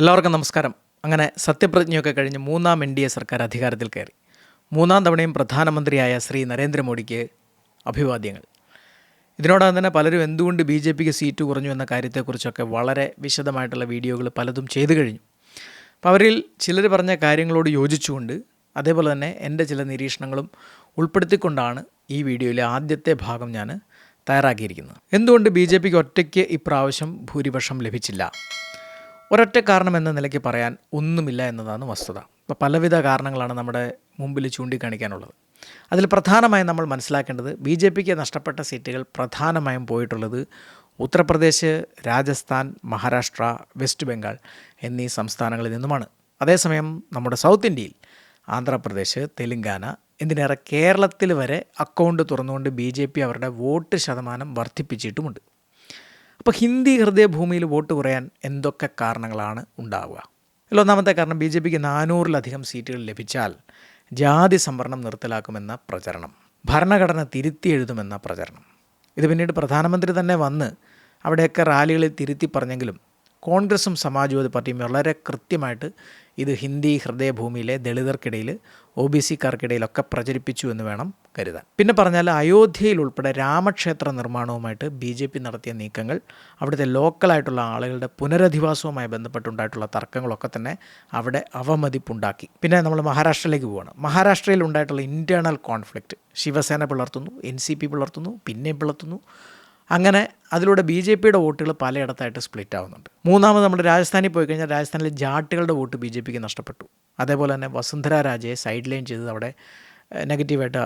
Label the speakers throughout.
Speaker 1: എല്ലാവർക്കും നമസ്കാരം. അങ്ങനെ സത്യപ്രതിജ്ഞയൊക്കെ കഴിഞ്ഞ് മൂന്നാം എൻ ഡി എ സർക്കാർ അധികാരത്തിൽ കയറി. മൂന്നാം തവണയും പ്രധാനമന്ത്രിയായ ശ്രീ നരേന്ദ്രമോദിക്ക് അഭിവാദ്യങ്ങൾ. ഇതിനോടകം തന്നെ പലരും എന്തുകൊണ്ട് ബി ജെ പിക്ക് സീറ്റ് കുറഞ്ഞു എന്ന കാര്യത്തെക്കുറിച്ചൊക്കെ വളരെ വിശദമായിട്ടുള്ള വീഡിയോകൾ പലതും ചെയ്തു കഴിഞ്ഞു. അപ്പോൾ അവരിൽ ചിലർ പറഞ്ഞ കാര്യങ്ങളോട് യോജിച്ചുകൊണ്ട് അതേപോലെ തന്നെ എന്റെ ചില നിരീക്ഷണങ്ങളും ഉൾപ്പെടുത്തിക്കൊണ്ടാണ് ഈ വീഡിയോയിലെ ആദ്യത്തെ ഭാഗം ഞാൻ തയ്യാറാക്കിയിരിക്കുന്നത്. എന്തുകൊണ്ട് ബി ജെ പിക്ക് ഒറ്റയ്ക്ക് ഇപ്രാവശ്യം ഭൂരിപക്ഷം ലഭിച്ചില്ല? ഒരൊറ്റ കാരണം എന്ന നിലയ്ക്ക് പറയാൻ ഒന്നുമില്ല എന്നതാണ് വസ്തുത. അപ്പോൾ പലവിധ കാരണങ്ങളാണ് നമ്മുടെ മുമ്പിൽ ചൂണ്ടിക്കാണിക്കാനുള്ളത്. അതിൽ പ്രധാനമായും നമ്മൾ മനസ്സിലാക്കേണ്ടത് ബി ജെ പിക്ക് നഷ്ടപ്പെട്ട സീറ്റുകൾ പ്രധാനമായും പോയിട്ടുള്ളത് ഉത്തർപ്രദേശ് രാജസ്ഥാൻ മഹാരാഷ്ട്ര വെസ്റ്റ് ബംഗാൾ എന്നീ സംസ്ഥാനങ്ങളിൽ നിന്നുമാണ്. അതേസമയം നമ്മുടെ സൗത്ത് ഇന്ത്യയിൽ ആന്ധ്രാപ്രദേശ് തെലുങ്കാന എന്തിനേറെ കേരളത്തിൽ വരെ അക്കൗണ്ട് തുറന്നുകൊണ്ട് ബി ജെ പി അവരുടെ വോട്ട് ശതമാനം വർദ്ധിപ്പിച്ചിട്ടുമുണ്ട്. അപ്പോൾ ഹിന്ദി ഹൃദയഭൂമിയിൽ വോട്ട് കുറയാൻ എന്തൊക്കെ കാരണങ്ങളാണ് ഉണ്ടാവുക? അതിൽ ഒന്നാമത്തെ കാരണം ബി ജെ പിക്ക് നാനൂറിലധികം സീറ്റുകൾ ലഭിച്ചാൽ ജാതി സംവരണം നിർത്തലാക്കുമെന്ന പ്രചരണം. ഭരണഘടന തിരുത്തി എഴുതുമെന്ന പ്രചരണം. ഇത് പിന്നീട് പ്രധാനമന്ത്രി തന്നെ വന്ന് അവിടെയൊക്കെ റാലികളിൽ തിരുത്തി പറഞ്ഞെങ്കിലും കോൺഗ്രസും സമാജ്വാദി പാർട്ടിയും വളരെ കൃത്യമായിട്ട് ഇത് ഹിന്ദി ഹൃദയഭൂമിയിലെ ദളിതർക്കിടയിൽ ഒ ബി സിക്കാർക്കിടയിലൊക്കെ പ്രചരിപ്പിച്ചു എന്ന് വേണം കരുതാൻ. പിന്നെ പറഞ്ഞാൽ അയോധ്യയിൽ ഉൾപ്പെടെ രാമക്ഷേത്ര നിർമ്മാണവുമായിട്ട് ബി ജെ പി നടത്തിയ നീക്കങ്ങൾ അവിടുത്തെ ലോക്കലായിട്ടുള്ള ആളുകളുടെ പുനരധിവാസവുമായി ബന്ധപ്പെട്ടുണ്ടായിട്ടുള്ള തർക്കങ്ങളൊക്കെ തന്നെ അവിടെ അവമതിപ്പുണ്ടാക്കി. പിന്നെ നമ്മൾ മഹാരാഷ്ട്രയിലേക്ക് പോവുകയാണ് മഹാരാഷ്ട്രയിൽ ഉണ്ടായിട്ടുള്ള ഇന്റേർണൽ കോൺഫ്ലിക്റ്റ് ശിവസേന പിളർത്തുന്നു എൻ സി പി പിളർത്തുന്നു പിന്നെയും പിളർത്തുന്നു. അങ്ങനെ അതിലൂടെ ബി ജെ പിയുടെ വോട്ടുകൾ പലയിടത്തായിട്ട് സ്പ്ലിറ്റ് ആവുന്നുണ്ട് മൂന്നാമത് നമ്മൾ രാജസ്ഥാനിൽ പോയി കഴിഞ്ഞാൽ രാജസ്ഥാനിലെ ജാട്ടുകളുടെ വോട്ട് ബി ജെ പിക്ക് നഷ്ടപ്പെട്ടു. അതേപോലെ തന്നെ വസുന്ധര രാജയെ സൈഡ് ലൈൻ ചെയ്തത് അവിടെ നെഗറ്റീവായിട്ട്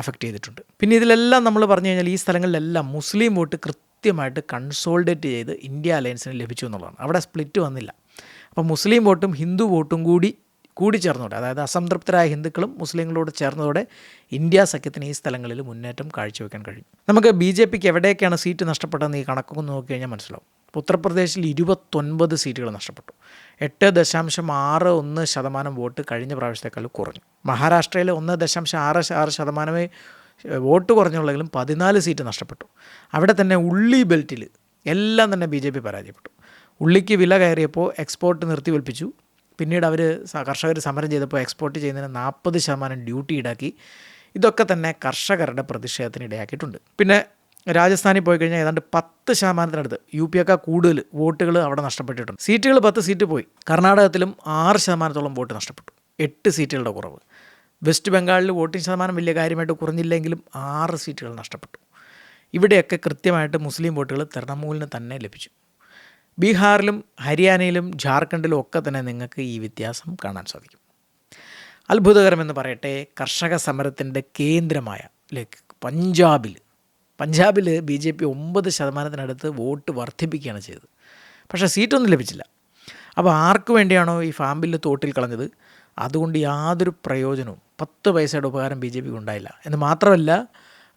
Speaker 1: അഫക്റ്റ് ചെയ്തിട്ടുണ്ട്. പിന്നെ ഇതിലെല്ലാം നമ്മൾ പറഞ്ഞു കഴിഞ്ഞാൽ ഈ സ്ഥലങ്ങളിലെല്ലാം മുസ്ലിം വോട്ട് കൃത്യമായിട്ട് കൺസോൾഡേറ്റ് ചെയ്ത് ഇന്ത്യ അലയൻസിന് ലഭിച്ചു എന്നുള്ളതാണ്. അവിടെ സ്പ്ലിറ്റ് വന്നില്ല. അപ്പോൾ മുസ്ലിം വോട്ടും ഹിന്ദു വോട്ടും കൂടി കൂടി ചേർന്നതോടെ അതായത് അസംതൃപ്തരായ ഹിന്ദുക്കളും മുസ്ലിങ്ങളോട് ചേർന്നതോടെ ഇന്ത്യ സഖ്യത്തിന് ഈ സ്ഥലങ്ങളിൽ മുന്നേറ്റം കാഴ്ചവെക്കാൻ കഴിയും. നമുക്ക് ബി ജെ പിക്ക് എവിടെയൊക്കെയാണ് സീറ്റ് നഷ്ടപ്പെട്ടതെന്ന് ഈ കണക്കൊക്കെ നോക്കി കഴിഞ്ഞാൽ മനസ്സിലാവും. ഉത്തർപ്രദേശിൽ ഇരുപത്തൊൻപത് സീറ്റുകൾ നഷ്ടപ്പെട്ടു. എട്ട് ദശാംശം ആറ് ഒന്ന് ശതമാനം വോട്ട് കഴിഞ്ഞ പ്രാവശ്യത്തേക്കാൾ കുറഞ്ഞു. മഹാരാഷ്ട്രയിൽ ഒന്ന് ദശാംശം ആറ് ആറ് ശതമാനമേ വോട്ട് കുറഞ്ഞുള്ളെങ്കിലും പതിനാല് സീറ്റ് നഷ്ടപ്പെട്ടു. അവിടെ തന്നെ ഉള്ളി ബെൽറ്റിൽ എല്ലാം തന്നെ ബി ജെ പി പരാജയപ്പെട്ടു. ഉള്ളിക്ക് വില കയറിയപ്പോൾ എക്സ്പോർട്ട് നിർത്തിവെൽപ്പിച്ചു. പിന്നീട് അവർ കർഷകർ സമരം ചെയ്തപ്പോൾ എക്സ്പോർട്ട് ചെയ്യുന്നതിന് നാൽപ്പത് ശതമാനം ഡ്യൂട്ടി ഈടാക്കി. ഇതൊക്കെ തന്നെ കർഷകരുടെ പ്രതിഷേധത്തിന് ഇടയാക്കിയിട്ടുണ്ട്. പിന്നെ രാജസ്ഥാനിൽ പോയി കഴിഞ്ഞാൽ ഏതാണ്ട് പത്ത് ശതമാനത്തിനടുത്ത് യു പി ഒക്കെ കൂടുതൽ വോട്ടുകൾ അവിടെ നഷ്ടപ്പെട്ടിട്ടുണ്ട്. സീറ്റുകൾ പത്ത് സീറ്റ് പോയി. കർണാടകത്തിലും ആറ് ശതമാനത്തോളം വോട്ട് നഷ്ടപ്പെട്ടു. എട്ട് സീറ്റുകളുടെ കുറവ്. വെസ്റ്റ് ബംഗാളിൽ വോട്ടിംഗ് ശതമാനം വലിയ കാര്യമായിട്ട് കുറഞ്ഞില്ലെങ്കിലും ആറ് സീറ്റുകൾ നഷ്ടപ്പെട്ടു. ഇവിടെയൊക്കെ കൃത്യമായിട്ട് മുസ്ലിം വോട്ടുകൾ തൃണമൂലിന് തന്നെ ലഭിച്ചു. ബീഹാറിലും ഹരിയാനയിലും ജാർഖണ്ഡിലും ഒക്കെ തന്നെ നിങ്ങൾക്ക് ഈ വ്യത്യാസം കാണാൻ സാധിക്കും. അത്ഭുതകരമെന്ന് പറയട്ടെ കർഷക സമരത്തിന്റെ കേന്ദ്രമായ ലൈക്ക് പഞ്ചാബിൽ പഞ്ചാബിൽ ബി ജെ പി ഒമ്പത് ശതമാനത്തിനടുത്ത് വോട്ട് വർദ്ധിപ്പിക്കുകയാണ് ചെയ്തത്. പക്ഷേ സീറ്റൊന്നും ലഭിച്ചില്ല. അപ്പോൾ ആർക്ക് വേണ്ടിയാണോ ഈ ഫാം ബില്ല് തോട്ടിൽ കളഞ്ഞത്? അതുകൊണ്ട് യാതൊരു പ്രയോജനവും പത്ത് പൈസയുടെ ഉപകാരം ബി ജെ പിക്ക് ഉണ്ടായില്ല. എന്ന് മാത്രമല്ല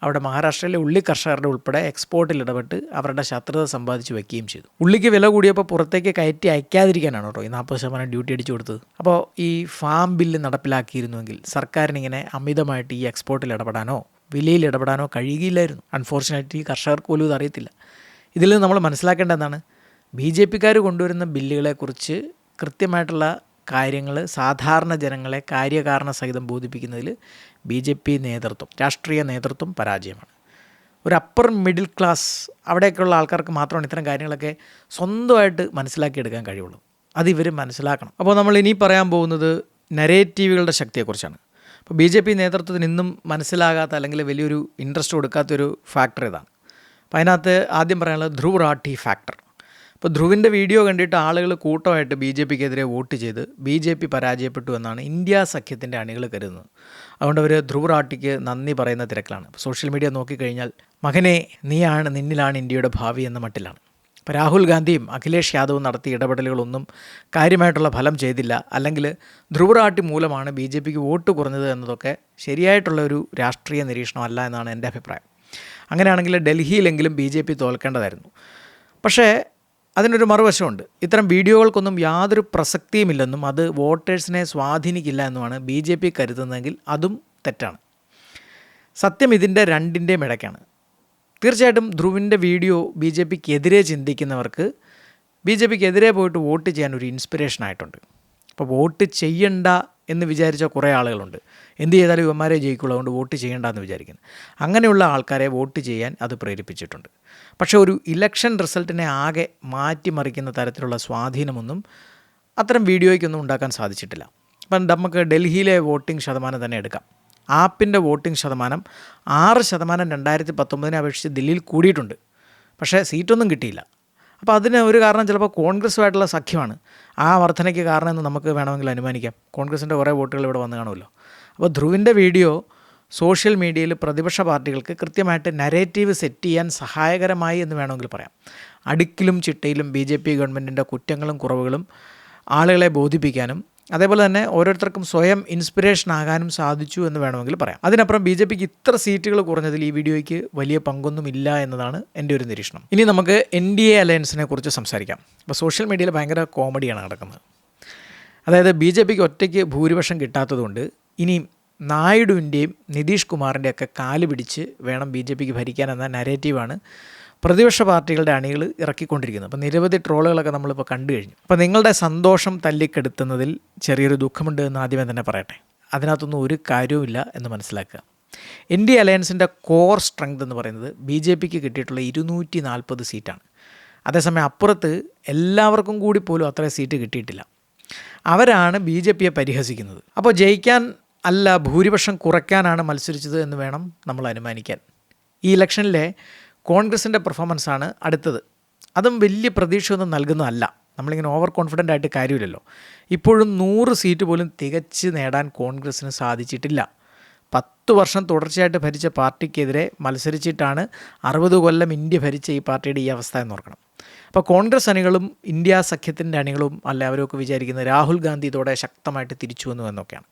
Speaker 1: അവിടെ മഹാരാഷ്ട്രയിലെ ഉള്ളി കർഷകരുടെ ഉൾപ്പെടെ എക്സ്പോർട്ടിൽ ഇടപെട്ട് അവരുടെ ശത്രുത സമ്പാദിച്ച് വെക്കുകയും ചെയ്തു. ഉള്ളിക്ക് വില കൂടിയപ്പോൾ പുറത്തേക്ക് കയറ്റി അയക്കാതിരിക്കാനാണ് കേട്ടോ ഈ നാൽപ്പത് ശതമാനം ഡ്യൂട്ടി അടിച്ചു കൊടുത്തത്. അപ്പോൾ ഈ ഫാം ബില്ല് നടപ്പിലാക്കിയിരുന്നുവെങ്കിൽ സർക്കാരിനിങ്ങനെ അമിതമായിട്ട് ഈ എക്സ്പോർട്ടിൽ ഇടപെടാനോ വിലയിൽ ഇടപെടാനോ കഴിയുകയില്ലായിരുന്നു. അൺഫോർച്ചുനേറ്റ്ലി കർഷകർക്ക് പോലും ഇതറിയത്തില്ല ഇതിൽ നമ്മൾ മനസ്സിലാക്കേണ്ട എന്താണ്? ബി ജെ പിക്കാർ കൊണ്ടുവരുന്ന ബില്ലുകളെക്കുറിച്ച് കൃത്യമായിട്ടുള്ള കാര്യങ്ങൾ സാധാരണ ജനങ്ങളെ കാര്യകാരണ സഹിതം ബോധിപ്പിക്കുന്നതിൽ ബി ജെ പി നേതൃത്വം രാഷ്ട്രീയ നേതൃത്വം പരാജയമാണ്. ഒരു അപ്പർ മിഡിൽ ക്ലാസ് അവിടെയൊക്കെയുള്ള ആൾക്കാർക്ക് മാത്രമാണ് ഇത്തരം കാര്യങ്ങളൊക്കെ സ്വന്തമായിട്ട് മനസ്സിലാക്കിയെടുക്കാൻ കഴിയുള്ളൂ. അത് ഇവർ മനസ്സിലാക്കണം. അപ്പോൾ നമ്മൾ ഇനി പറയാൻ പോകുന്നത് നരേറ്റീവുകളുടെ ശക്തിയെക്കുറിച്ചാണ്. അപ്പോൾ ബി ജെ പി നേതൃത്വത്തിന് ഇന്നും മനസ്സിലാകാത്ത അല്ലെങ്കിൽ വലിയൊരു ഇൻട്രസ്റ്റ് കൊടുക്കാത്തൊരു ഫാക്ടർ ഇതാണ്. അപ്പോൾ അതിനകത്ത് ആദ്യം പറയാനുള്ളത് ധ്രുവ് റാഠി ഫാക്ടർ അപ്പോൾ ധ്രുവിന്റെ വീഡിയോ കണ്ടിട്ട് ആളുകൾ കൂട്ടമായിട്ട് ബി ജെ പിക്കെതിരെ വോട്ട് ചെയ്ത് ബി ജെ പി പരാജയപ്പെട്ടു എന്നാണ് ഇന്ത്യ സഖ്യത്തിന്റെ അണികൾ കരുതുന്നത്. അതുകൊണ്ട് അവർ ധ്രുവ് റാട്ടിക്ക് നന്ദി പറയുന്ന തിരക്കിലാണ്. സോഷ്യൽ മീഡിയ നോക്കിക്കഴിഞ്ഞാൽ മകനെ നീയാണ് നിന്നിലാണ് ഇന്ത്യയുടെ ഭാവി എന്ന മട്ടിലാണ്. ഇപ്പോൾ രാഹുൽ ഗാന്ധിയും അഖിലേഷ് യാദവും നടത്തിയ ഇടപെടലുകളൊന്നും കാര്യമായിട്ടുള്ള ഫലം ചെയ്തില്ല. അല്ലെങ്കിൽ ധ്രുവറാട്ടി മൂലമാണ് ബി ജെ പിക്ക് വോട്ട് കുറഞ്ഞത് എന്നതൊക്കെ ശരിയായിട്ടുള്ള ഒരു രാഷ്ട്രീയ നിരീക്ഷണമല്ല എന്നാണ് എന്റെ അഭിപ്രായം. അങ്ങനെയാണെങ്കിൽ ഡൽഹിയിലെങ്കിലും ബി ജെ പി തോൽക്കേണ്ടതായിരുന്നു. പക്ഷേ അതിനൊരു മറുവശമുണ്ട്. ഇത്തരം വീഡിയോകൾക്കൊന്നും യാതൊരു പ്രസക്തിയുമില്ലെന്നും അത് വോട്ടേഴ്സിനെ സ്വാധീനിക്കില്ല എന്നുമാണ് ബി ജെ പി കരുതുന്നതെങ്കിൽ അതും തെറ്റാണ്. സത്യം ഇതിന്റെ രണ്ടിന്റെയും ഇടയ്ക്കാണ്. തീർച്ചയായിട്ടും ധ്രുവിന്റെ വീഡിയോ ബി ജെ പിക്ക് എതിരെ ചിന്തിക്കുന്നവർക്ക് ബി ജെ പിക്ക് എതിരെ പോയിട്ട് വോട്ട് ചെയ്യാൻ ഒരു ഇൻസ്പിറേഷൻ ആയിട്ടുണ്ട് അപ്പോൾ വോട്ട് ചെയ്യണ്ട എന്ന് വിചാരിച്ച കുറേ ആളുകളുണ്ട്. എന്ത് ചെയ്താലും ഇവന്മാരെ ജയിക്കുള്ളൂ. അതുകൊണ്ട് വോട്ട് ചെയ്യണ്ട എന്ന് വിചാരിക്കുന്നു. അങ്ങനെയുള്ള ആൾക്കാരെ വോട്ട് ചെയ്യാൻ അത് പ്രേരിപ്പിച്ചിട്ടുണ്ട്. പക്ഷേ ഒരു ഇലക്ഷൻ റിസൾട്ടിനെ ആകെ മാറ്റിമറിക്കുന്ന തരത്തിലുള്ള സ്വാധീനമൊന്നും അത്തരം വീഡിയോയ്ക്കൊന്നും ഉണ്ടാക്കാൻ സാധിച്ചിട്ടില്ല. അപ്പം നമുക്ക് ഡൽഹിയിലെ വോട്ടിംഗ് ശതമാനം തന്നെ എടുക്കാം. ആപ്പിന്റെ വോട്ടിംഗ് ശതമാനം ആറ് ശതമാനം രണ്ടായിരത്തി പത്തൊമ്പതിനെ അപേക്ഷിച്ച് ദില്ലിയിൽ കൂടിയിട്ടുണ്ട്. പക്ഷേ സീറ്റൊന്നും കിട്ടിയില്ല. അപ്പോൾ അതിന് ഒരു കാരണം ചിലപ്പോൾ കോൺഗ്രസുമായിട്ടുള്ള സഖ്യമാണ്. ആ വർധനയ്ക്ക് കാരണം എന്ന് നമുക്ക് വേണമെങ്കിൽ അനുമാനിക്കാം. കോൺഗ്രസിന്റെ കുറേ വോട്ടുകൾ ഇവിടെ വന്ന് കാണുമല്ലോ. അപ്പോൾ ധ്രുവിന്റെ വീഡിയോ സോഷ്യൽ മീഡിയയിൽ പ്രതിപക്ഷ പാർട്ടികൾക്ക് കൃത്യമായിട്ട് നരേറ്റീവ് സെറ്റ് ചെയ്യാൻ സഹായകരമായി എന്ന് വേണമെങ്കിൽ പറയാം. അടുക്കിലും ചിട്ടയിലും ബി ജെ പി ഗവൺമെന്റിന്റെ കുറ്റങ്ങളും കുറവുകളും ആളുകളെ ബോധിപ്പിക്കാനും അതേപോലെ തന്നെ ഓരോരുത്തർക്കും സ്വയം ഇൻസ്പിറേഷൻ ആകാനും സാധിച്ചു എന്ന് വേണമെങ്കിൽ പറയാം. അതിനപ്പുറം ബി ജെ പിക്ക് ഇത്ര സീറ്റുകൾ കുറഞ്ഞതിൽ ഈ വീഡിയോയ്ക്ക് വലിയ പങ്കൊന്നും ഇല്ല എന്നതാണ് എന്റെ ഒരു നിരീക്ഷണം. ഇനി നമുക്ക് എൻ ഡി എ അലയൻസിനെ കുറിച്ച് സംസാരിക്കാം. അപ്പോൾ സോഷ്യൽ മീഡിയയിൽ ഭയങ്കര കോമഡിയാണ് നടക്കുന്നത്. അതായത് ബി ജെ പിക്ക് ഒറ്റയ്ക്ക് ഭൂരിപക്ഷം കിട്ടാത്തതുകൊണ്ട് ഇനി നായിഡുവിന്റെയും നിതീഷ് കുമാറിന്റെയൊക്കെ കാൽ പിടിച്ച് വേണം ബി ജെ പിക്ക് ഭരിക്കാൻ എന്ന നരേറ്റീവാണ് പ്രതിപക്ഷ പാർട്ടികളുടെ അണികൾ ഇറക്കിക്കൊണ്ടിരിക്കുന്നത്. അപ്പോൾ നിരവധി ട്രോളുകളൊക്കെ നമ്മളിപ്പോൾ കണ്ടു കഴിഞ്ഞു. അപ്പോൾ നിങ്ങളുടെ സന്തോഷം തല്ലിക്കെടുത്തുന്നതിൽ ചെറിയൊരു ദുഃഖമുണ്ട് എന്ന് ആദ്യമേ തന്നെ പറയട്ടെ. അതിനകത്തൊന്നും ഒരു കാര്യവുമില്ല എന്ന് മനസ്സിലാക്കുക. ഡി അലയൻസിന്റെ കോർ സ്ട്രെങ്ത് എന്ന് പറയുന്നത് ബി ജെ പിക്ക് കിട്ടിയിട്ടുള്ള ഇരുന്നൂറ്റി നാൽപ്പത് സീറ്റാണ്. അതേസമയം അപ്പുറത്ത് എല്ലാവർക്കും കൂടി പോലും അത്ര സീറ്റ് കിട്ടിയിട്ടില്ല. അവരാണ് ബി ജെ പിയെ പരിഹസിക്കുന്നത്. അപ്പോൾ ജയിക്കാൻ അല്ല ഭൂരിപക്ഷം കുറയ്ക്കാനാണ് മത്സരിച്ചത് എന്ന് വേണം നമ്മൾ അനുമാനിക്കാൻ. ഈ ഇലക്ഷനിലെ കോൺഗ്രസിന്റെ പെർഫോമൻസാണ് അടുത്തത്. അതും വലിയ പ്രതീക്ഷയൊന്നും നൽകുന്നതല്ല. നമ്മളിങ്ങനെ ഓവർ കോൺഫിഡന്റ് ആയിട്ട് കാര്യമില്ലല്ലോ. ഇപ്പോഴും നൂറ് സീറ്റ് പോലും തികച്ച് നേടാൻ കോൺഗ്രസ്സിന് സാധിച്ചിട്ടില്ല. പത്ത് വർഷം തുടർച്ചയായിട്ട് ഭരിച്ച പാർട്ടിക്കെതിരെ മത്സരിച്ചിട്ടാണ് അറുപത് കൊല്ലം ഇന്ത്യ ഭരിച്ച ഈ പാർട്ടിയുടെ ഈ അവസ്ഥ എന്ന് ഓർക്കണം. അപ്പോൾ കോൺഗ്രസ് അണികളും ഇന്ത്യ സഖ്യത്തിന്റെ അണികളും അല്ല അവരൊക്കെ വിചാരിക്കുന്നത് രാഹുൽ ഗാന്ധി ഇതോടെ ശക്തമായിട്ട് തിരിച്ചു വന്നു എന്നൊക്കെയാണ്.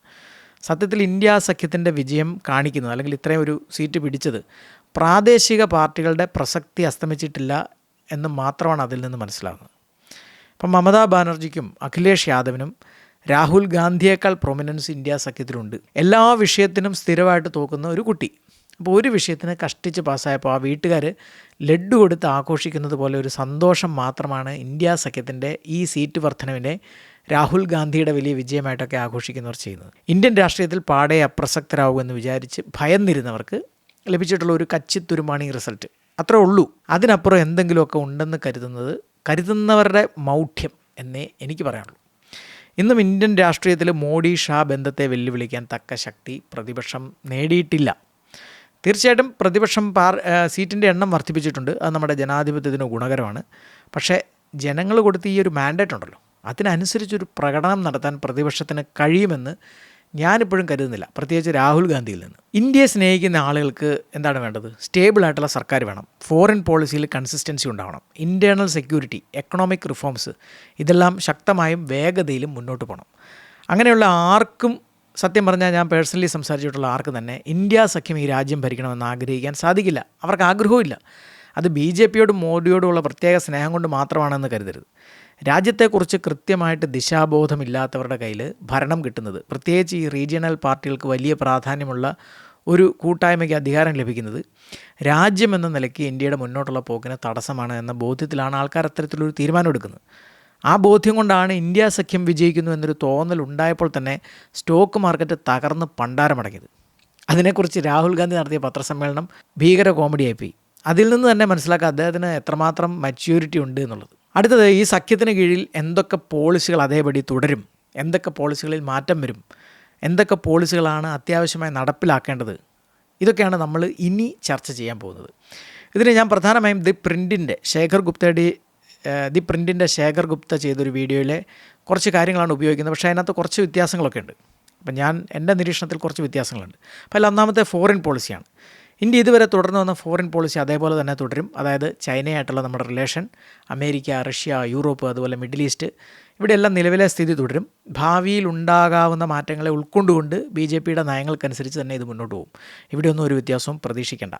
Speaker 1: സത്യത്തിൽ ഇന്ത്യ സഖ്യത്തിന്റെ വിജയം കാണിക്കുന്നത് അല്ലെങ്കിൽ ഇത്രയും ഒരു സീറ്റ് പിടിച്ചത് പ്രാദേശിക പാർട്ടികളുടെ പ്രസക്തി അസ്തമിച്ചിട്ടില്ല എന്ന് മാത്രമാണ് അതിൽ നിന്ന് മനസ്സിലാകുന്നത്. അപ്പം മമതാ ബാനർജിക്കും അഖിലേഷ് യാദവിനും രാഹുൽ ഗാന്ധിയേക്കാൾ പ്രൊമിനൻസ് ഇന്ത്യ സഖ്യത്തിലുണ്ട്. എല്ലാ വിഷയത്തിനും സ്ഥിരമായിട്ട് തോക്കുന്ന ഒരു കുട്ടി. അപ്പോൾ ഒരു വിഷയത്തിന് കഷ്ടിച്ച് പാസ്സായപ്പോൾ ആ വീട്ടുകാർ ലഡ്ഡു കൊടുത്ത് ആഘോഷിക്കുന്നത് പോലെ ഒരു സന്തോഷം മാത്രമാണ് ഇന്ത്യ സഖ്യത്തിന്റെ ഈ സീറ്റ് വർധനവിനെ രാഹുൽ ഗാന്ധിയുടെ വലിയ വിജയമായിട്ടൊക്കെ ആഘോഷിക്കുന്നവർ ചെയ്യുന്നത്. ഇന്ത്യൻ രാഷ്ട്രീയത്തിൽ പാടെ അപ്രസക്തരാകുമെന്ന് വിചാരിച്ച് ഭയന്നിരുന്നവർക്ക് ലഭിച്ചിട്ടുള്ള ഒരു കച്ചിത്തുരുമാണി റിസൾട്ട്. അത്രേ ഉള്ളൂ. അതിനപ്പുറം എന്തെങ്കിലുമൊക്കെ ഉണ്ടെന്ന് കരുതുന്നത് കരുതുന്നവരുടെ മൗഢ്യം എന്നേ എനിക്ക് പറയാനുള്ളൂ. ഇന്നും ഇന്ത്യൻ രാഷ്ട്രീയത്തിൽ മോഡി ഷാ ബന്ധത്തെ വെല്ലുവിളിക്കാൻ തക്ക ശക്തി പ്രതിപക്ഷം നേടിയിട്ടില്ല. തീർച്ചയായിട്ടും പ്രതിപക്ഷം പാർ സീറ്റിന്റെ എണ്ണം വർദ്ധിപ്പിച്ചിട്ടുണ്ട്. അത് നമ്മുടെ ജനാധിപത്യത്തിന് ഗുണകരമാണ്. പക്ഷേ ജനങ്ങൾ കൊടുത്ത ഈ ഒരു മാൻഡേറ്റ് ഉണ്ടല്ലോ. അതിനനുസരിച്ചൊരു പ്രകടനം നടത്താൻ പ്രതിപക്ഷത്തിന് കഴിയുമെന്ന് ഞാനിപ്പോഴും കരുതുന്നില്ല. പ്രത്യേകിച്ച് രാഹുൽ ഗാന്ധിയിൽ നിന്ന്. ഇന്ത്യയെ സ്നേഹിക്കുന്ന ആളുകൾക്ക് എന്താണ് വേണ്ടത്? സ്റ്റേബിൾ ആയിട്ടുള്ള സർക്കാർ വേണം. ഫോറിൻ പോളിസിയിൽ കൺസിസ്റ്റൻസി ഉണ്ടാവണം. ഇന്റേർണൽ സെക്യൂരിറ്റി എക്കണോമിക് റിഫോംസ് ഇതെല്ലാം ശക്തമായും വേഗതയിലും മുന്നോട്ട് പോകണം. അങ്ങനെയുള്ള ആർക്കും സത്യം പറഞ്ഞാൽ ഞാൻ പേഴ്സണലി സംസാരിച്ചിട്ടുള്ള ആർക്കും തന്നെ ഇന്ത്യ സഖ്യം ഈ രാജ്യം ഭരിക്കണമെന്ന് ആഗ്രഹിക്കാൻ സാധിക്കില്ല. അവർക്ക് ആഗ്രഹവും അത് ബി ജെ പിയോടും മോഡിയോടുമുള്ള പ്രത്യേക സ്നേഹം കൊണ്ട് മാത്രമാണെന്ന് കരുതരുത്. രാജ്യത്തെക്കുറിച്ച് കൃത്യമായിട്ട് ദിശാബോധമില്ലാത്തവരുടെ കയ്യിൽ ഭരണം കിട്ടുന്നത്. പ്രത്യേകിച്ച് ഈ റീജിയണൽ പാർട്ടികൾക്ക് വലിയ പ്രാധാന്യമുള്ള ഒരു കൂട്ടായ്മയ്ക്ക് അധികാരം ലഭിക്കുന്നത് രാജ്യം എന്ന നിലയ്ക്ക് ഇന്ത്യയുടെ മുന്നോട്ടുള്ള പോക്കിന് തടസ്സമാണ് എന്ന ബോധ്യത്തിലാണ് ആൾക്കാർ അത്തരത്തിലൊരു തീരുമാനം എടുക്കുന്നത് ആ ബോധ്യം കൊണ്ടാണ് ഇന്ത്യ സഖ്യം വിജയിക്കുന്നു എന്നൊരു തോന്നൽ ഉണ്ടായപ്പോൾ തന്നെ സ്റ്റോക്ക് മാർക്കറ്റ് തകർന്ന് പണ്ടാരമടങ്ങിയത്. അതിനെക്കുറിച്ച് രാഹുൽ ഗാന്ധി നടത്തിയ പത്രസമ്മേളനം ഭീകര കോമഡിയായിപ്പോയി അതിൽ നിന്ന് തന്നെ മനസ്സിലാക്കുക അദ്ദേഹത്തിന് എത്രമാത്രം മച്യൂരിറ്റി ഉണ്ട് എന്നുള്ളത്. അടുത്തത് ഈ സഖ്യത്തിന് കീഴിൽ എന്തൊക്കെ പോളിസികൾ അതേപടി തുടരും? എന്തൊക്കെ പോളിസികളിൽ മാറ്റം വരും? എന്തൊക്കെ പോളിസികളാണ് അത്യാവശ്യമായി നടപ്പിലാക്കേണ്ടത്? ഇതൊക്കെയാണ് നമ്മൾ ഇനി ചർച്ച ചെയ്യാൻ പോകുന്നത്. ഇതിന് ഞാൻ പ്രധാനമായും ദി പ്രിന്റിന്റെ ശേഖർ ഗുപ്തയുടെ ദി പ്രിന്റിന്റെ ശേഖർ ഗുപ്ത ചെയ്തൊരു വീഡിയോയിലെ കുറച്ച് കാര്യങ്ങളാണ് ഉപയോഗിക്കുന്നത്. പക്ഷേ അതിനകത്ത് കുറച്ച് വ്യത്യാസങ്ങളൊക്കെ ഉണ്ട്. അപ്പം ഞാൻ എന്റെ നിരീക്ഷണത്തിൽ കുറച്ച് വ്യത്യാസങ്ങളുണ്ട്. അപ്പോൾ അതിൽ ഒന്നാമത്തെ ഫോറിൻ പോളിസിയാണ് ഇന്ത്യ ഇതുവരെ തുടർന്ന് വന്ന ഫോറിൻ പോളിസി അതേപോലെ തന്നെ തുടരും. അതായത് ചൈനയായിട്ടുള്ള നമ്മുടെ റിലേഷൻ അമേരിക്ക റഷ്യ യൂറോപ്പ് അതുപോലെ മിഡിൽ ഈസ്റ്റ് ഇവിടെയെല്ലാം നിലവിലെ സ്ഥിതി തുടരും. ഭാവിയിൽ ഉണ്ടാകാവുന്ന മാറ്റങ്ങളെ ഉൾക്കൊണ്ടുകൊണ്ട് ബി ജെ പിയുടെ നയങ്ങൾക്കനുസരിച്ച് തന്നെ ഇത് മുന്നോട്ട് പോകും. ഇവിടെയൊന്നും ഒരു വ്യത്യാസവും പ്രതീക്ഷിക്കേണ്ട.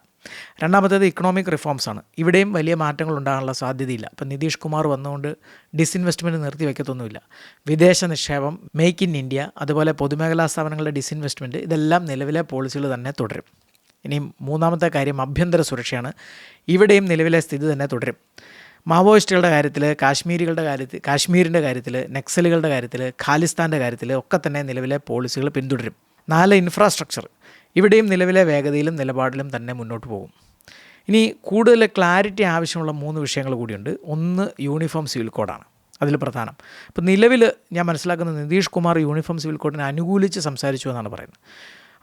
Speaker 1: രണ്ടാമത്തേത് ഇക്കണോമിക് റിഫോംസ് ആണ്. ഇവിടെയും വലിയ മാറ്റങ്ങൾ ഉണ്ടാകാനുള്ള സാധ്യതയില്ല. ഇപ്പം നിതീഷ് കുമാർ വന്നുകൊണ്ട് ഡിസ്ഇൻവെസ്റ്റ്മെന്റ് നിർത്തി വയ്ക്കത്തൊന്നുമില്ല വിദേശ നിക്ഷേപം മേക്ക് ഇൻ ഇന്ത്യ അതുപോലെ പൊതുമേഖലാ സ്ഥാപനങ്ങളുടെ ഡിസ്ഇൻവെസ്റ്റ്മെന്റ് ഇതെല്ലാം നിലവിലെ പോളിസികൾ തന്നെ തുടരും. ഇനി മൂന്നാമത്തെ കാര്യം ആഭ്യന്തര സുരക്ഷയാണ്. ഇവിടെയും നിലവിലെ സ്ഥിതി തന്നെ തുടരും. മാവോയിസ്റ്റുകളുടെ കാര്യത്തിൽ കാശ്മീരികളുടെ കാര്യത്തിൽ കാശ്മീരിന്റെ കാര്യത്തിൽ നക്സലുകളുടെ കാര്യത്തിൽ ഖാലിസ്ഥാന്റെ കാര്യത്തിൽ ഒക്കെ തന്നെ നിലവിലെ പോളിസികൾ പിന്തുടരും. നാല് ഇൻഫ്രാസ്ട്രക്ചർ ഇവിടെയും നിലവിലെ വേഗതയിലും നിലപാടിലും തന്നെ മുന്നോട്ട് പോകും. ഇനി കൂടുതൽ ക്ലാരിറ്റി ആവശ്യമുള്ള മൂന്ന് വിഷയങ്ങൾ കൂടിയുണ്ട്. ഒന്ന് യൂണിഫോം സിവിൽ കോഡാണ് അതിൽ പ്രധാനം. ഇപ്പോൾ നിലവിൽ ഞാൻ മനസ്സിലാക്കുന്നത് നിതീഷ് കുമാർ യൂണിഫോം സിവിൽ കോഡിനെ അനുകൂലിച്ച് സംസാരിച്ചു എന്നാണ് പറയുന്നത്.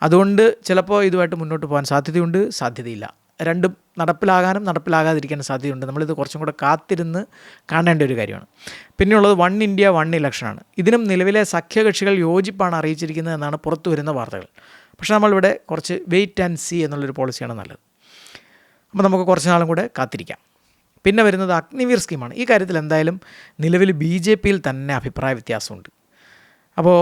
Speaker 1: അതുകൊണ്ട് ചിലപ്പോൾ ഇതുമായിട്ട് മുന്നോട്ട് പോകാൻ സാധ്യതയുണ്ട് സാധ്യതയില്ല. രണ്ടും നടപ്പിലാകാനും നടപ്പിലാകാതിരിക്കാനും സാധ്യതയുണ്ട്. നമ്മളിത് കുറച്ചും കൂടെ കാത്തിരുന്ന് കാണേണ്ട ഒരു കാര്യമാണ്. പിന്നെയുള്ളത് വൺ ഇന്ത്യ വൺ ഇലക്ഷനാണ്. ഇതിനും നിലവിലെ സഖ്യകക്ഷികൾ യോജിപ്പാണ് അറിയിച്ചിരിക്കുന്നത് എന്നാണ് പുറത്തു വരുന്ന വാർത്തകൾ. പക്ഷേ നമ്മളിവിടെ കുറച്ച് വെയിറ്റ് ആൻഡ് സി എന്നുള്ളൊരു പോളിസിയാണ് നല്ലത്. അപ്പോൾ നമുക്ക് കുറച്ച് നാളും കൂടെ കാത്തിരിക്കാം. പിന്നെ വരുന്നത് അഗ്നിവീർ സ്കീമാണ് ഈ കാര്യത്തിൽ എന്തായാലും നിലവിൽ ബി ജെ പിയിൽ തന്നെ അഭിപ്രായ വ്യത്യാസമുണ്ട്. അപ്പോൾ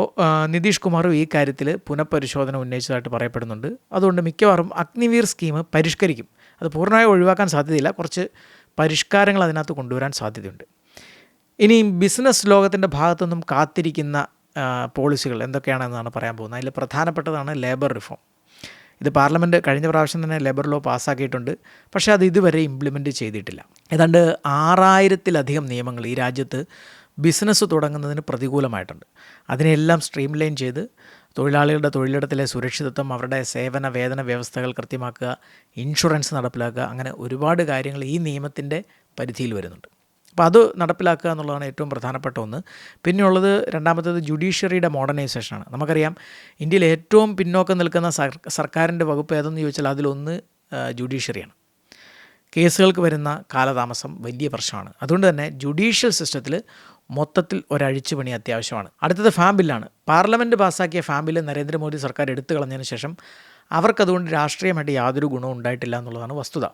Speaker 1: നിതീഷ് കുമാറും ഈ കാര്യത്തിൽ പുനഃപരിശോധന ഉന്നയിച്ചതായിട്ട് പറയപ്പെടുന്നുണ്ട്. അതുകൊണ്ട് മിക്കവാറും അഗ്നിവീർ സ്കീം പരിഷ്കരിക്കും. അത് പൂർണമായി ഒഴിവാക്കാൻ സാധ്യതയില്ല. കുറച്ച് പരിഷ്കാരങ്ങൾ അതിനകത്ത് കൊണ്ടുവരാൻ സാധ്യതയുണ്ട്. ഇനി ബിസിനസ് ലോകത്തിന്റെ ഭാഗത്തുനിന്നും കാത്തിരിക്കുന്ന പോളിസികൾ എന്തൊക്കെയാണെന്നാണ് പറയാൻ പോകുന്നത്. അതിൽ പ്രധാനപ്പെട്ടതാണ് ലേബർ റിഫോം. ഇത് പാർലമെന്റ് കഴിഞ്ഞ പ്രാവശ്യം തന്നെ ലേബർ ലോ പാസ്സാക്കിയിട്ടുണ്ട്. പക്ഷേ അത് ഇതുവരെ ഇംപ്ലിമെന്റ് ചെയ്തിട്ടില്ല. ഏതാണ്ട് ആറായിരത്തിലധികം നിയമങ്ങൾ ഈ രാജ്യത്ത് ബിസിനസ് തുടങ്ങുന്നതിന് പ്രതികൂലമായിട്ടുണ്ട്. അതിനെല്ലാം സ്ട്രീം ലൈൻ ചെയ്ത് തൊഴിലാളികളുടെ തൊഴിലിടത്തിലെ സുരക്ഷിതത്വം അവരുടെ സേവന വേതന വ്യവസ്ഥകൾ കൃത്യമാക്കുക ഇൻഷുറൻസ് നടപ്പിലാക്കുക അങ്ങനെ ഒരുപാട് കാര്യങ്ങൾ ഈ നിയമത്തിന്റെ പരിധിയിൽ വരുന്നുണ്ട്. അപ്പോൾ അത് നടപ്പിലാക്കുക എന്നുള്ളതാണ് ഏറ്റവും പ്രധാനപ്പെട്ട ഒന്ന്. പിന്നെയുള്ളത് രണ്ടാമത്തേത് ജുഡീഷ്യറിയുടെ മോഡേണൈസേഷനാണ്. നമുക്കറിയാം ഇന്ത്യയിൽ ഏറ്റവും പിന്നോക്കം നിൽക്കുന്ന സർ സർക്കാരിന്റെ വകുപ്പ് ഏതെന്ന് ചോദിച്ചാൽ അതിലൊന്ന് ജുഡീഷ്യറിയാണ്. കേസുകൾക്ക് വരുന്ന കാലതാമസം വലിയ പ്രശ്നമാണ്. അതുകൊണ്ട് തന്നെ ജുഡീഷ്യൽ സിസ്റ്റത്തിൽ മൊത്തത്തിൽ ഒരഴിച്ചു പണി അത്യാവശ്യമാണ്. അടുത്തത് ഫാം ബില്ലാണ്. പാർലമെന്റ് പാസ്സാക്കിയ ഫാം ബില്ല് നരേന്ദ്രമോദി സർക്കാർ എടുത്തു കളഞ്ഞതിന് ശേഷം അവർക്കതുകൊണ്ട് രാഷ്ട്രീയമായിട്ട് യാതൊരു ഗുണവും ഉണ്ടായിട്ടില്ല എന്നുള്ളതാണ് വസ്തുത.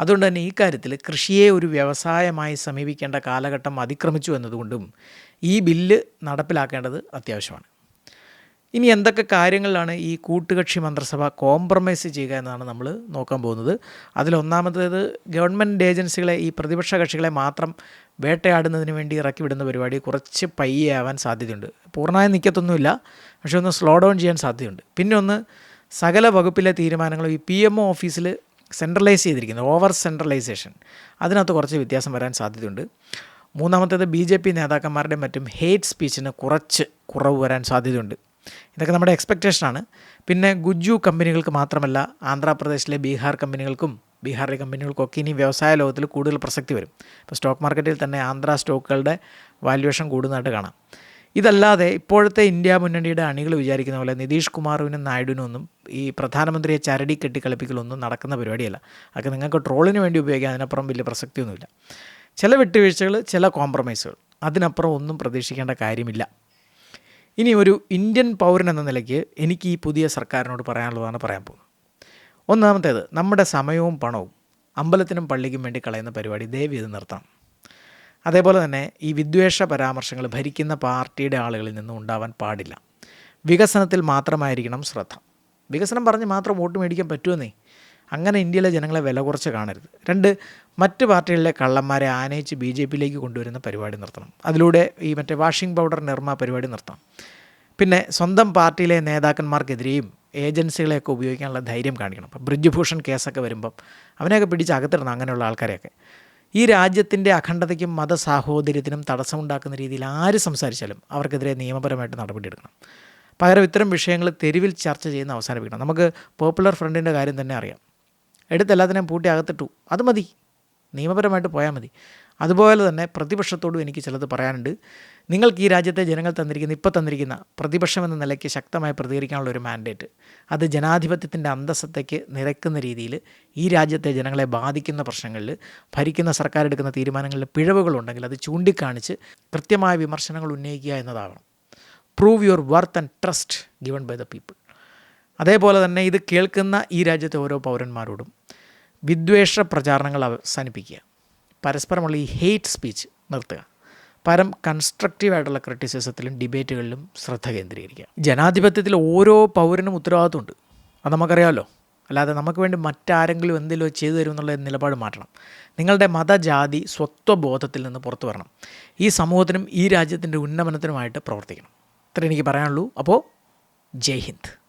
Speaker 1: അതുകൊണ്ട് തന്നെ ഈ കാര്യത്തിൽ കൃഷിയെ ഒരു വ്യവസായമായി സമീപിക്കേണ്ട കാലഘട്ടം അതിക്രമിച്ചു എന്നതുകൊണ്ടും ഈ ബില്ല് നടപ്പിലാക്കേണ്ടത് അത്യാവശ്യമാണ്. ഇനി എന്തൊക്കെ കാര്യങ്ങളിലാണ് ഈ കൂട്ടുകക്ഷി മന്ത്രിസഭ കോംപ്രമൈസ് ചെയ്യുക എന്നാണ് നമ്മൾ നോക്കാൻ പോകുന്നത്. അതിലൊന്നാമത്തേത് ഗവൺമെന്റ് ഏജൻസികളെ ഈ പ്രതിപക്ഷ കക്ഷികളെ മാത്രം വേട്ടയാടുന്നതിന് വേണ്ടി ഇറക്കി വിടുന്ന പരിപാടി കുറച്ച് പയ്യെ ആവാൻ സാധ്യതയുണ്ട്. പൂർണമായി നിൽക്കത്തൊന്നുമില്ല പക്ഷേ ഒന്ന് സ്ലോ ഡൗൺ ചെയ്യാൻ സാധ്യതയുണ്ട്. പിന്നെ ഒന്ന് സകല വകുപ്പിലെ തീരുമാനങ്ങളും ഈ പി എം ഒ ഓഫീസിൽ സെൻട്രലൈസ് ചെയ്തിരിക്കുന്നത് ഓവർ സെൻട്രലൈസേഷൻ അതിനകത്ത് കുറച്ച് വ്യത്യാസം വരാൻ സാധ്യതയുണ്ട്. മൂന്നാമത്തേത് ബി ജെ പി നേതാക്കന്മാരുടെ മറ്റും ഹേറ്റ് സ്പീച്ചിന് കുറച്ച് കുറവ് വരാൻ സാധ്യതയുണ്ട്. ഇതൊക്കെ നമ്മുടെ എക്സ്പെക്റ്റേഷനാണ് പിന്നെ ഗുജു കമ്പനികൾക്ക് മാത്രമല്ല ആന്ധ്രാപ്രദേശിലെ ബീഹാർ കമ്പനികൾക്കും ബീഹാറിലെ കമ്പനികൾക്കൊക്കെ ഇനി വ്യവസായ ലോകത്തിൽ കൂടുതൽ പ്രസക്തി വരും. ഇപ്പോൾ സ്റ്റോക്ക് മാർക്കറ്റിൽ തന്നെ ആന്ധ്ര സ്റ്റോക്കുകളുടെ വാല്യുവേഷൻ കൂടുന്നതായിട്ട് കാണാം. ഇതല്ലാതെ ഇപ്പോഴത്തെ ഇന്ത്യ മുന്നണിയുടെ അണികൾ വിചാരിക്കുന്ന പോലെ നിതീഷ് കുമാറിനും നായിഡുവിനും ഒന്നും ഈ പ്രധാനമന്ത്രിയെ ചരടി കെട്ടിക്കളിപ്പിക്കലൊന്നും നടക്കുന്ന പരിപാടിയല്ല. അതൊക്കെ നിങ്ങൾക്ക് ട്രോളിന് വേണ്ടി ഉപയോഗിക്കാം അതിനപ്പുറം വലിയ പ്രസക്തിയൊന്നുമില്ല. ചില വിട്ടുവീഴ്ചകൾ ചില കോംപ്രമൈസുകൾ അതിനപ്പുറം ഒന്നും പ്രതീക്ഷിക്കേണ്ട കാര്യമില്ല. ഇനി ഒരു ഇന്ത്യൻ പൗരൻ എന്ന നിലയ്ക്ക് എനിക്ക് ഈ പുതിയ സർക്കാരിനോട് പറയാനുള്ളതാണ് പറയാൻ പോകുന്നത്. ഒന്നാമത്തേത് നമ്മുടെ സമയവും പണവും അമ്പലത്തിനും പള്ളിക്കും വേണ്ടി കളയുന്ന പരിപാടി ദയവ് ഇത് നിർത്തണം. അതേപോലെ തന്നെ ഈ വിദ്വേഷ പരാമർശങ്ങൾ ഭരിക്കുന്ന പാർട്ടിയുടെ ആളുകളിൽ നിന്നും ഉണ്ടാവാൻ പാടില്ല. വികസനത്തിൽ മാത്രമായിരിക്കണം ശ്രദ്ധ. വികസനം പറഞ്ഞ് മാത്രം വോട്ട് മേടിക്കാൻ പറ്റുമെന്നേ? അങ്ങനെ ഇന്ത്യയിലെ ജനങ്ങളെ വില കുറച്ച് കാണരുത്. രണ്ട് മറ്റ് പാർട്ടികളിലെ കള്ളന്മാരെ ആനയിച്ച് ബി ജെ പിയിലേക്ക് കൊണ്ടുവരുന്ന പരിപാടി നിർത്തണം. അതിലൂടെ ഈ മറ്റേ വാഷിംഗ് പൗഡർ നിർമ്മ പരിപാടി നിർത്തണം പിന്നെ സ്വന്തം പാർട്ടിയിലെ നേതാക്കന്മാർക്കെതിരെയും ഏജൻസികളെയൊക്കെ ഉപയോഗിക്കാനുള്ള ധൈര്യം കാണിക്കണം. ഇപ്പം ബ്രിജ്ഭൂഷൺ കേസൊക്കെ വരുമ്പം അവനെയൊക്കെ പിടിച്ച് അകത്തിടണം അങ്ങനെയുള്ള ആൾക്കാരെയൊക്കെ. ഈ രാജ്യത്തിന്റെ അഖണ്ഡതയ്ക്കും മതസാഹോദര്യത്തിനും തടസ്സമുണ്ടാക്കുന്ന രീതിയിൽ ആര് സംസാരിച്ചാലും അവർക്കെതിരെ നിയമപരമായിട്ട് നടപടിയെടുക്കണം പകരം ഇത്തരം വിഷയങ്ങൾ തെരുവിൽ ചർച്ച ചെയ്യുന്ന അവസാനിപ്പിക്കണം നമുക്ക് പോപ്പുലർ ഫ്രണ്ടിന്റെ കാര്യം തന്നെ അറിയാം. എടുത്ത് എല്ലാത്തിനെയും പൂട്ടി അകത്തിട്ടു. അത് മതി. നിയമപരമായിട്ട് പോയാൽ മതി. അതുപോലെ തന്നെ പ്രതിപക്ഷത്തോടും എനിക്ക് ചിലത് പറയാനുണ്ട്. നിങ്ങൾക്ക് ഈ രാജ്യത്തെ ജനങ്ങൾ തന്നിരിക്കുന്ന ഇപ്പോൾ തന്നിരിക്കുന്ന പ്രതിപക്ഷം എന്ന നിലയ്ക്ക് ശക്തമായി പ്രതികരിക്കാനുള്ള ഒരു മാൻഡേറ്റ്. അത് ജനാധിപത്യത്തിന്റെ അന്തസ്സത്തേക്ക് നിരക്കുന്ന രീതിയിൽ ഈ രാജ്യത്തെ ജനങ്ങളെ ബാധിക്കുന്ന പ്രശ്നങ്ങളിൽ ഭരിക്കുന്ന സർക്കാർ എടുക്കുന്ന തീരുമാനങ്ങളിൽ പിഴവുകളുണ്ടെങ്കിൽ അത് ചൂണ്ടിക്കാണിച്ച് കൃത്യമായ വിമർശനങ്ങൾ ഉന്നയിക്കുക എന്നതാകണം prove your worth and trust given by the people അതേപോലെ തന്നെ ഇത് കേൾക്കുന്ന ഈ രാജ്യത്തെ ഓരോ പൗരന്മാരോടും വിദ്വേഷ പ്രചാരണങ്ങൾ അവസാനിപ്പിക്കുക. പരസ്പരമുള്ള ഈ ഹെയ്റ്റ് സ്പീച്ച് നിർത്തുക. പരം കൺസ്ട്രക്റ്റീവായിട്ടുള്ള ക്രിറ്റിസിസത്തിലും ഡിബേറ്റുകളിലും ശ്രദ്ധ കേന്ദ്രീകരിക്കുക. ജനാധിപത്യത്തിൽ ഓരോ പൗരനും ഉത്തരവാദിത്വമുണ്ട്. അത് നമുക്കറിയാമല്ലോ. അല്ലാതെ നമുക്ക് വേണ്ടി മറ്റാരെങ്കിലും എന്തെങ്കിലും ചെയ്തു തരുമെന്നുള്ള നിലപാട് മാറ്റണം. നിങ്ങളുടെ മതജാതി സ്വത്വബോധത്തിൽ നിന്ന് പുറത്തു വരണം. ഈ സമൂഹത്തിനും ഈ രാജ്യത്തിന്റെ ഉന്നമനത്തിനുമായിട്ട് പ്രവർത്തിക്കണം. ഇത്ര എനിക്ക് പറയാനുള്ളൂ. അപ്പോൾ ജയ് ഹിന്ദ്.